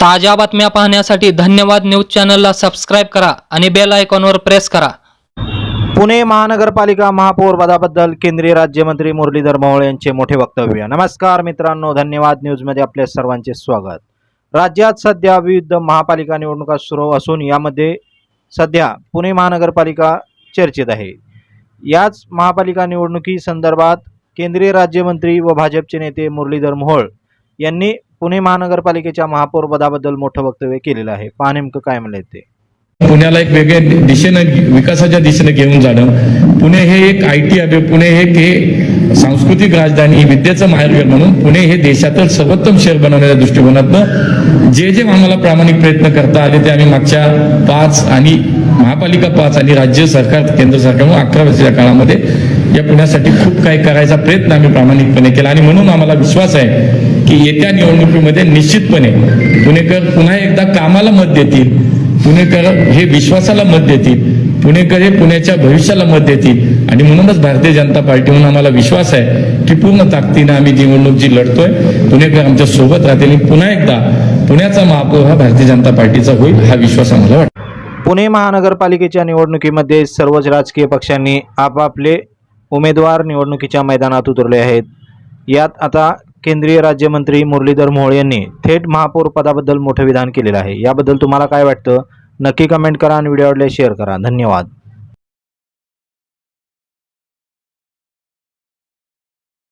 ताज्या बातम्या पाहण्यासाठी धन्यवाद न्यूज चॅनलला सबस्क्राईब करा आणि बेल आयकॉनवर प्रेस करा. पुणे महानगरपालिका महापौर पदाबद्दल केंद्रीय राज्यमंत्री मुरलीधर मोहोळ यांचे मोठे वक्तव्य. नमस्कार मित्रांनो धन्यवाद न्यूजमध्ये आपल्या सर्वांचे स्वागत. राज्यात सध्या विविध महापालिका निवडणुका सुरू असून यामध्ये सध्या पुणे महानगरपालिका चर्चेत आहे. याच महापालिका निवडणुकी संदर्भात केंद्रीय राज्यमंत्री व भाजपचे नेते मुरलीधर मोहोळ यांनी पुणे महानगरपालिकेच्या महापौर पदाबद्दल मोठं वक्तव्य केलेलं आहे. पहा नेमकं काय म्हणले ते. पुण्याला एक वेगळ्या दिशेनं विकासाच्या दिशेनं घेऊन जाणं. पुणे हे एक आय टी हब आहे पुणे हे एक हे सांस्कृतिक राजधानी विद्येचं माहेरघर म्हणून पुणे हे देशातील सर्वोत्तम शहर बनवण्याच्या दृष्टिकोनातनं जे जे आम्हाला प्रामाणिक प्रयत्न करता आले ते आम्ही मागच्या पाच आणि महापालिका पाच आणि राज्य सरकार केंद्र सरकार अकरा वर्षाच्या काळामध्ये या पुण्यासाठी खूप काही करायचा प्रयत्न आम्ही प्रामाणिकपणे केला. आणि म्हणून आम्हाला विश्वास आहे की येत्या निवडणुकीमध्ये निश्चितपणे पुणेकर पुन्हा एकदा कामाला मत देतील पुणेकर हे विश्वासाला मत देतील पुणेकर हे पुण्याच्या भविष्याला मत देतील. आणि म्हणूनच भारतीय जनता पार्टी म्हणून आम्हाला विश्वास आहे की पूर्ण ताकदीनं आम्ही निवडणूक जी लढतोय. पुणेकर आमच्यासोबत राहतील आणि पुन्हा एकदा पुण्याचा महापौर हा भारतीय जनता पार्टीचा होईल हा विश्वास आम्हाला वाटतो. पुणे महानगरपालिकेच्या निवडणुकीमध्ये सर्वच राजकीय पक्षांनी आपापले उमेदवार निवडणुकीच्या मैदानात उतरले आहेत. यात आता केंद्रीय राज्यमंत्री मुरलीधर मोहोळ यांनी थेट महापौर पदाबद्दल मोठं विधान केलेलं आहे. याबद्दल तुम्हाला काय वाटतं? नक्की कमेंट करा आणि व्हिडिओ आवडल्यास शेअर करा. धन्यवाद.